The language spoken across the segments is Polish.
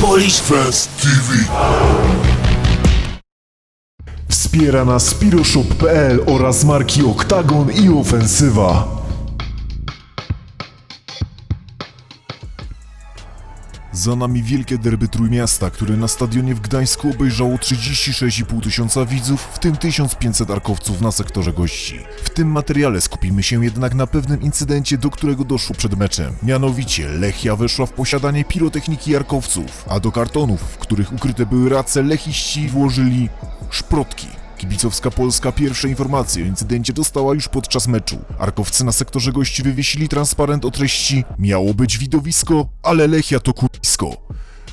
Polish Fest TV. Wspiera nas Piroshop.pl oraz marki Oktagon i Ofensywa. Za nami wielkie derby Trójmiasta, które na stadionie w Gdańsku obejrzało 36,5 tysiąca widzów, w tym 1500 arkowców na sektorze gości. W tym materiale skupimy się jednak na pewnym incydencie, do którego doszło przed meczem. Mianowicie Lechia weszła w posiadanie pirotechniki arkowców, a do kartonów, w których ukryte były race, lechiści włożyli szprotki. Kibicowska Polska pierwsze informacje o incydencie dostała już podczas meczu. Arkowcy na sektorze gości wywiesili transparent o treści Miało być widowisko, ale Lechia to kurwisko.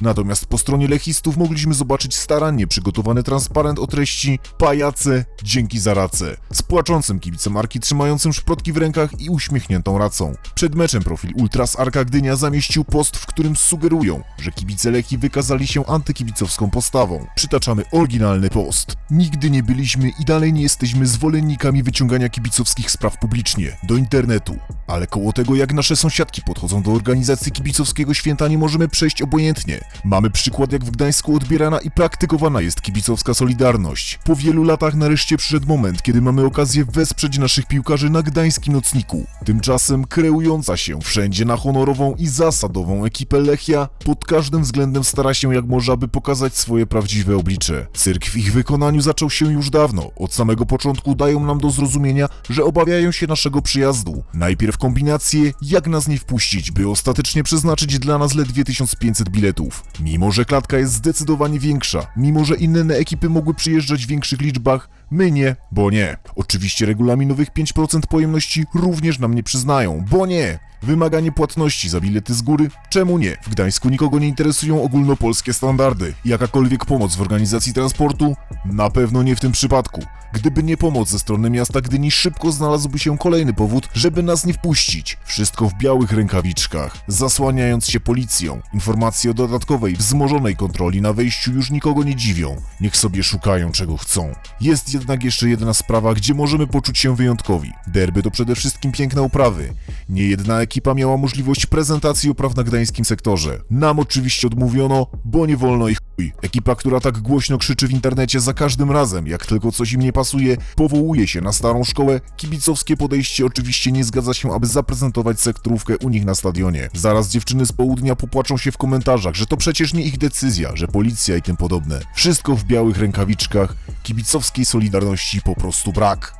Natomiast po stronie lechistów mogliśmy zobaczyć starannie przygotowany transparent o treści Pajace, dzięki za racę. Z płaczącym kibicem marki trzymającym szprotki w rękach i uśmiechniętą racą. Przed meczem profil Ultras Arka Gdynia zamieścił post, w którym sugerują, że kibice Lechii wykazali się antykibicowską postawą. Przytaczamy oryginalny post. Nigdy nie byliśmy i dalej nie jesteśmy zwolennikami wyciągania kibicowskich spraw publicznie, do internetu. Ale koło tego jak nasze sąsiadki podchodzą do organizacji kibicowskiego święta nie możemy przejść obojętnie. Mamy przykład jak w Gdańsku odbierana i praktykowana jest kibicowska solidarność. Po wielu latach nareszcie przyszedł moment, kiedy mamy okazję wesprzeć naszych piłkarzy na gdańskim nocniku. Tymczasem kreująca się wszędzie na honorową i zasadową ekipę Lechia pod każdym względem stara się jak może, aby pokazać swoje prawdziwe oblicze. Cyrk w ich wykonaniu zaczął się już dawno. Od samego początku dają nam do zrozumienia, że obawiają się naszego przyjazdu. Najpierw kombinacje, jak nas nie wpuścić, by ostatecznie przeznaczyć dla nas ledwie 1500 biletów. Mimo, że klatka jest zdecydowanie większa, mimo, że inne ekipy mogły przyjeżdżać w większych liczbach, my nie, bo nie. Oczywiście regulaminowych 5% pojemności również nam nie przyznają, bo nie. Wymaganie płatności za bilety z góry? Czemu nie? W Gdańsku nikogo nie interesują ogólnopolskie standardy. Jakakolwiek pomoc w organizacji transportu? Na pewno nie w tym przypadku. Gdyby nie pomoc ze strony miasta Gdyni, szybko znalazłby się kolejny powód, żeby nas nie wpuścić. Wszystko w białych rękawiczkach, zasłaniając się policją. Informacje o dodatkowej, wzmożonej kontroli na wejściu już nikogo nie dziwią. Niech sobie szukają czego chcą. Jest jednak jeszcze jedna sprawa, gdzie możemy poczuć się wyjątkowi. Derby to przede wszystkim piękne oprawy. Nie jedna ekipa miała możliwość prezentacji opraw na gdańskim sektorze. Nam oczywiście odmówiono, bo nie wolno ich. Ekipa, która tak głośno krzyczy w internecie za każdym razem, jak tylko coś im nie pasuje, powołuje się na starą szkołę. Kibicowskie podejście oczywiście nie zgadza się, aby zaprezentować sektorówkę u nich na stadionie. Zaraz dziewczyny z południa popłaczą się w komentarzach, że to przecież nie ich decyzja, że policja i tym podobne. Wszystko w białych rękawiczkach, kibicowskiej solidarności po prostu brak.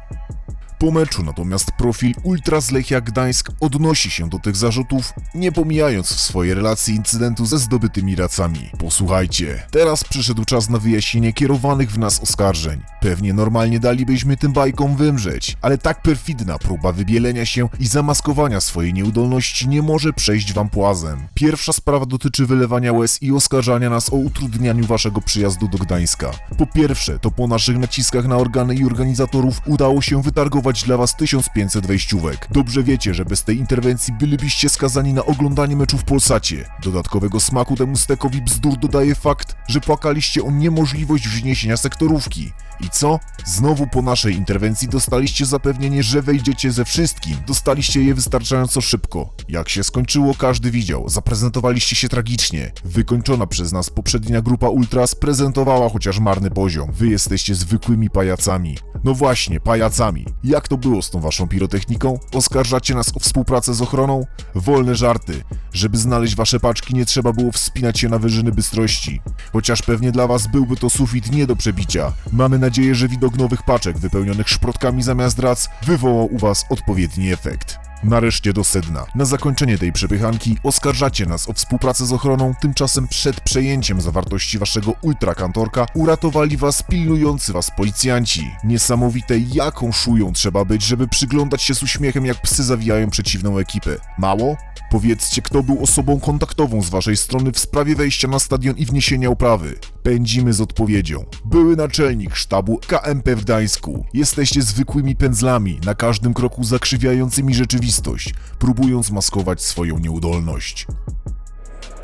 Po meczu natomiast profil Ultras Lechia Gdańsk odnosi się do tych zarzutów, nie pomijając w swojej relacji incydentu ze zdobytymi racami. Posłuchajcie, teraz przyszedł czas na wyjaśnienie kierowanych w nas oskarżeń. Pewnie normalnie dalibyśmy tym bajkom wymrzeć, ale tak perfidna próba wybielenia się i zamaskowania swojej nieudolności nie może przejść wam płazem. Pierwsza sprawa dotyczy wylewania łez i oskarżania nas o utrudnianiu waszego przyjazdu do Gdańska. Po pierwsze, to po naszych naciskach na organy i organizatorów udało się wytargować dla was 1500 wejściówek. Dobrze wiecie, że bez tej interwencji bylibyście skazani na oglądanie meczu w Polsacie. Dodatkowego smaku temu stekowi bzdur dodaje fakt, że płakaliście o niemożliwość wzniesienia sektorówki. I co? Znowu po naszej interwencji dostaliście zapewnienie, że wejdziecie ze wszystkim. Dostaliście je wystarczająco szybko. Jak się skończyło, każdy widział. Zaprezentowaliście się tragicznie. Wykończona przez nas poprzednia grupa Ultras prezentowała chociaż marny poziom. Wy jesteście zwykłymi pajacami. No właśnie, pajacami. Jak to było z tą waszą pirotechniką? Oskarżacie nas o współpracę z ochroną? Wolne żarty. Żeby znaleźć wasze paczki nie trzeba było wspinać się na wyżyny bystrości. Chociaż pewnie dla was byłby to sufit nie do przebicia. Mamy nadzieję, że widok nowych paczek wypełnionych szprotkami zamiast rac wywołał u was odpowiedni efekt. Nareszcie do sedna. Na zakończenie tej przepychanki oskarżacie nas o współpracę z ochroną, tymczasem przed przejęciem zawartości waszego ultrakantorka uratowali was pilnujący was policjanci. Niesamowite jaką szują trzeba być, żeby przyglądać się z uśmiechem jak psy zawijają przeciwną ekipę. Mało? Powiedzcie, kto był osobą kontaktową z waszej strony w sprawie wejścia na stadion i wniesienia oprawy. Pędzimy z odpowiedzią. Były naczelnik sztabu KMP w Gdańsku. Jesteście zwykłymi pędzlami, na każdym kroku zakrzywiającymi rzeczywistość, próbując maskować swoją nieudolność.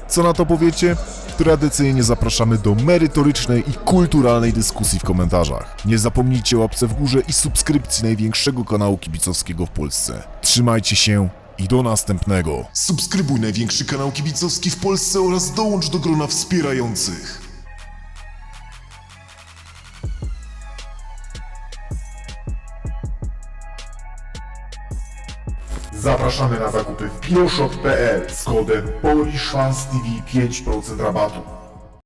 Co na to powiecie? Tradycyjnie zapraszamy do merytorycznej i kulturalnej dyskusji w komentarzach. Nie zapomnijcie łapce w górze i subskrypcji największego kanału kibicowskiego w Polsce. Trzymajcie się I do następnego. Subskrybuj największy kanał kibicowski w Polsce oraz dołącz do grona wspierających. Zapraszamy na zakupy w bioshop.pl z kodem PolishFansTV 5% rabatu.